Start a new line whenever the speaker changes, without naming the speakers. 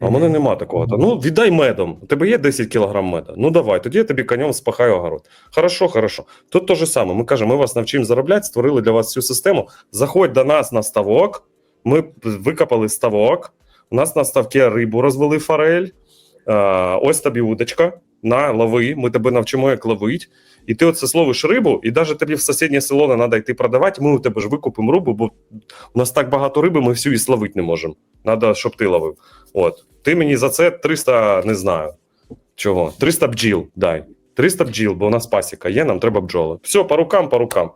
А в мене нема такого. Ну, віддай медом. У тебе є 10 кілограм меда. Ну давай, тоді я тобі конем спахаю огород. Хорошо, хорошо. Тут те ж саме. Ми кажемо, ми вас навчимо заробляти, створили для вас цю систему. Заходь до нас на ставок. Ми викопали ставок. У нас на ставці рибу розвели форель. Е, ось тобі удочка. На, лови, ми тебе навчимо, як ловить. І ти оце словиш рибу, і навіть тобі в сусіднє село не треба йти продавати. Ми у тебе ж викупимо рибу, бо у нас так багато риби, ми всю і словити не можемо. Треба, щоб ти ловив. От. Ти мені за це 300, не знаю. Чого? 300 бджіл дай. 300 бджіл, бо у нас пасіка є, нам треба бджоли. Все, по рукам, по рукам.